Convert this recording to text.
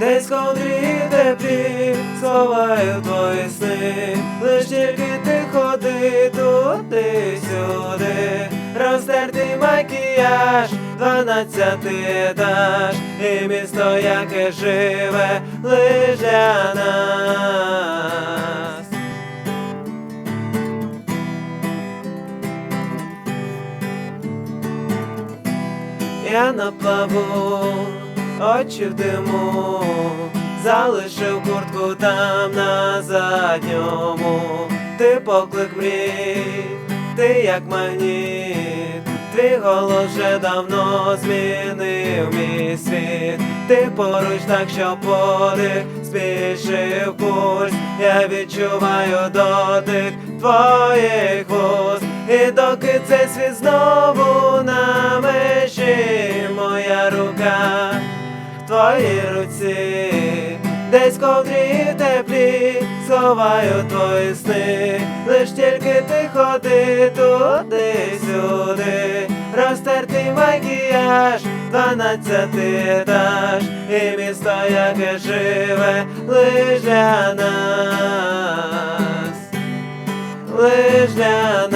Десь ковдрі теплі сховаю твої сни, лиш тільки ти ходи туди сюди, розтертий макіяж, дванадцятий етаж, і місто, яке живе лиш нас. Я на плаву, очі в диму, залишив куртку там на задньому. Ти поклик мрій, ти як магніт, твій голос вже давно змінив мій світ. Ти поруч так, що подих спішив пульс, я відчуваю дотик твоїх вуст. І доки цей світ знову твоїй руці, десь ковдрі теплі, сховаю твої сни, лиш тільки ти ходи туди сюди, розтертий макіяж, дванадцятий етаж, і місто, яке живе лиш для нас, лиш для